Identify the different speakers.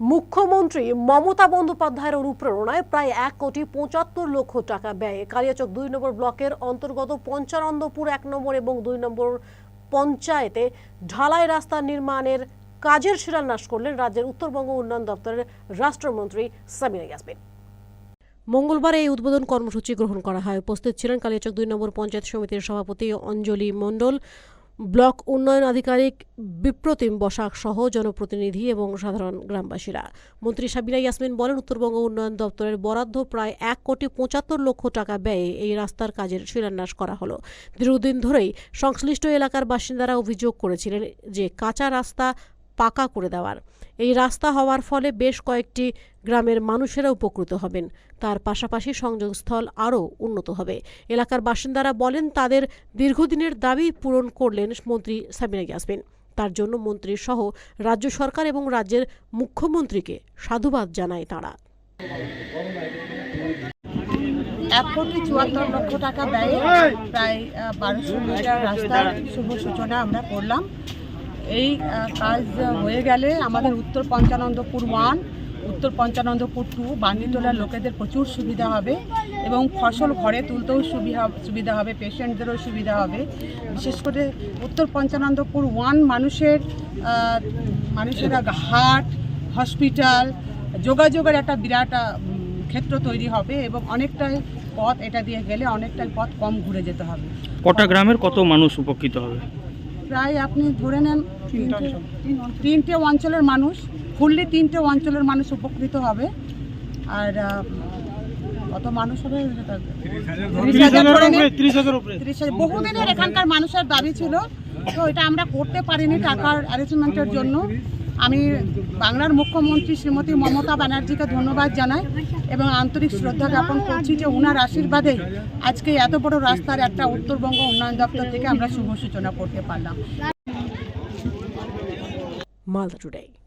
Speaker 1: মুখ্যমন্ত্রী মমতা বন্দ্যোপাধ্যায়ের অনুপ্রেরণায় প্রায় এক কোটি পঁচাত্তর লক্ষ টাকা ব্যয়ে। কালিয়াচক দুই নম্বর ব্লকের অন্তর্গত পঞ্চানন্দপুর এক নম্বর এবং দুই নম্বর পঞ্চায়েতে ঢালাই রাস্তা নির্মাণের কাজের শিলান্যাস করলেন রাজ্যের উত্তরবঙ্গ উন্নয়ন দপ্তরের রাষ্ট্রমন্ত্রী সামিনা ইয়াসমিন। মঙ্গলবার এই উদ্বোধন কর্মসূচি গ্রহণ করা হয়। উপস্থিত ছিলেন কালিয়াচক দুই নম্বর পঞ্চায়েত সমিতির সভাপতি অঞ্জলি মণ্ডল ব্লক উন্নয়ন আধিকারিক বিপ্রতিম বসাক সহ জনপ্রতিনিধি এবং সাধারণ গ্রামবাসীরা। মন্ত্রী সাবিনা ইয়াসমিন বলেন, উত্তরবঙ্গ উন্নয়ন দপ্তরের বরাদ্দ প্রায় এক কোটি পঁচাত্তর লক্ষ টাকা ব্যয়ে এই রাস্তার কাজের শিলান্যাস করা হলো। দীর্ঘদিন ধরেই সংশ্লিষ্ট এলাকার বাসিন্দারা অভিযোগ করেছিলেন যে কাঁচা রাস্তা পাকা করে দেওয়ার। এই রাস্তা হওয়ার ফলে বেশ কয়েকটি গ্রামের মানুষেরা উপকৃত হবেন। তার পাশাপাশি সংযোগস্থল আরও উন্নত হবে। এলাকার বাসিন্দারা বলেন, তাদের দীর্ঘদিনের দাবি পূরণ করলেন মন্ত্রী সাবিনা ইয়াসমিন। তার জন্য মন্ত্রী সহ রাজ্য সরকার এবং রাজ্যের মুখ্যমন্ত্রীকে সাধুবাদ জানায় তারা।
Speaker 2: এক কোটি চুয়াত্তর লক্ষ টাকা ব্যয়ে প্রায় বারোশো মিটার রাস্তার শুভ সূচনা আমরা করলাম। এই কাজ হয়ে গেলে আমাদের উত্তর পঞ্চানন্দপুর ওয়ান, উত্তর পঞ্চানন্দপুর টু বান্ডিটোলার লোকেদের প্রচুর সুবিধা হবে এবং ফসল ঘরে তুলতেও সুবিধা সুবিধা হবে পেশেন্টদেরও সুবিধা হবে। বিশেষ করে উত্তর পঞ্চানন্দপুর ওয়ান মানুষের মানুষেরা হাট, হসপিটাল, যোগাযোগের একটা বিরাট ক্ষেত্র তৈরি হবে এবং অনেকটাই পথ এটা দিয়ে গেলে অনেকটাই পথ কম ঘুরে যেতে হবে।
Speaker 3: কটা গ্রামের কত মানুষ উপকৃত হবে?
Speaker 2: প্রায় আপনি ধরে নেন তিনটে- তিনটে অঞ্চলের মানুষ ফুললি তিনটে অঞ্চলের মানুষ উপকৃত হবে। আর কত মানুষ হবে। বহুদিনের এখানকার মানুষের দাবি ছিল তো এটা আমরা করতে পারিনি টাকার অ্যারেঞ্জমেন্টের জন্য। আমি বাংলার মুখ্যমন্ত্রী শ্রীমতী মমতা ব্যানার্জিকে ধন্যবাদ জানাই এবং আন্তরিক শ্রদ্ধা জ্ঞাপন করছি যে ওনার আশীর্বাদে আজকে এত বড় রাস্তার একটা উত্তরবঙ্গ উন্নয়ন দপ্তর থেকে আমরা শুভ সূচনা করতে পারলাম।
Speaker 1: টুডে